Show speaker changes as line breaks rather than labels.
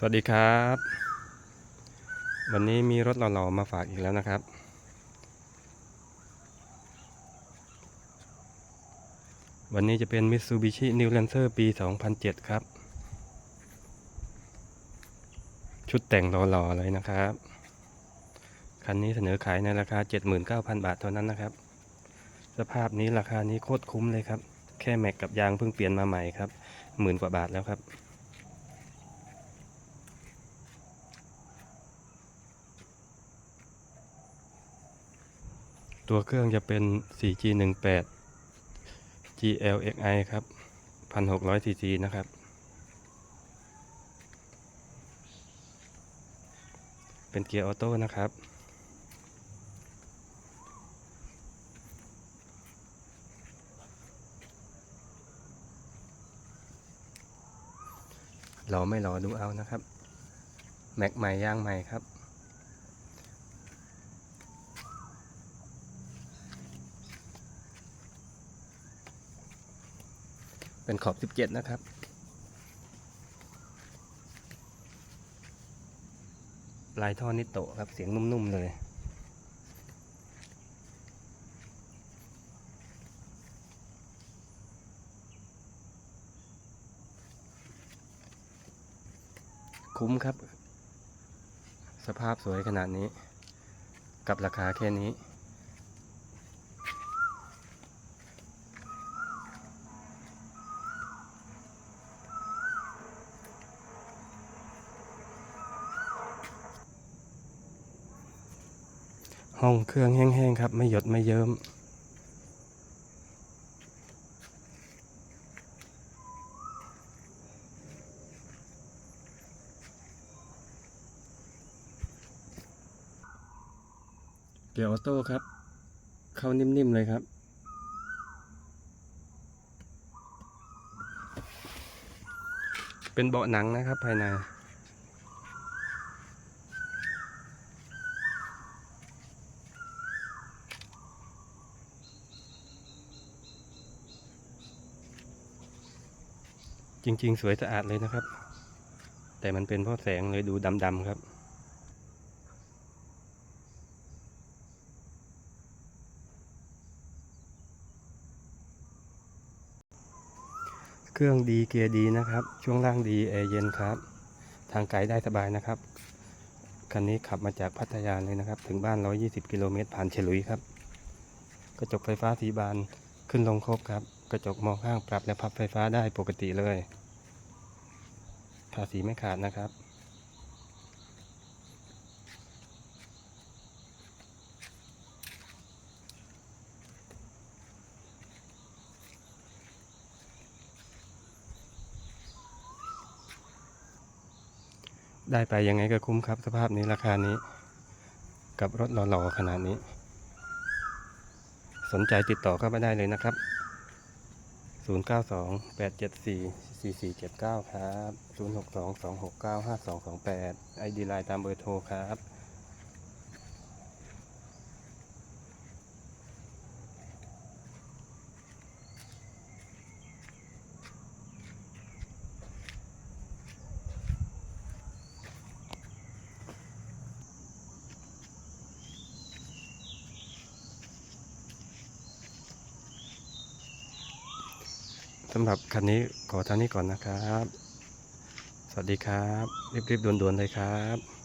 สวัสดีครับ วันนี้มีรถหล่อๆมาฝากอีกแล้วนะครับ วันนี้จะเป็น Mitsubishi New Lancer ปี 2007 ครับ ชุดแต่งหล่อๆเลยนะครับ คันนี้เสนอขายในราคา 79,000 บาทเท่านั้นนะครับ สภาพนี้ราคานี้โคตรคุ้มเลยครับ แค่แม็กกับยางเพิ่งเปลี่ยนมาใหม่ครับหมื่นกว่าบาทแล้วครับ ตัวเครื่องจะเป็น 4G18 GLXI ครับ 1,600 cc นะครับ เป็นเกียร์ออโต้นะครับรอไม่รอดูเอานะครับ แม็กใหม่ย่างใหม่ครับ เป็นขอบ 17 นะครับ ลายท่อนิโตะครับ เสียงนุ่ม ๆ เลยคุ้มครับ สภาพสวยขนาดนี้ กับราคาแค่นี้ ห้องเครื่องแห้งๆครับ ไม่หยดไม่เยิ้มเกียร์ออโต้ครับ เข้านิ่มๆเลยครับเป็นเบาะหนังนะครับภายใน จริง ๆ สวยสะอาดเลยนะครับ แต่มันเป็นเพราะแสงเลยดูดำๆครับเครื่องดีเกียร์ดีนะครับ ช่วงล่างดีแอร์เย็นครับ ทางไกลได้สบายนะครับ คันนี้ขับมาจากพัทยาเลยนะครับ ถึงบ้าน 120 กิโลเมตรผ่านเฉลุยครับ กระจกไฟฟ้าสีบานขึ้นลงครบครับ กระจกมองข้างปรับและพับไฟฟ้าได้ปกติเลยาษีไม่ขาดนะครับ ได้ไปยังไงก็คุ้มครับสภาพนี้ราคานี้ กับรถหล่อๆขนาดนี้ สนใจติดต่อเข้ามาได้เลยนะครับ 0928744479 ครับ 0622695228 ID ไลน์ตามเบอร์โทรครับำหรับคันนี้ขอเท่านี้ก่อนนะครับ สวัสดีครับ รีบๆด่วนๆเลยครับ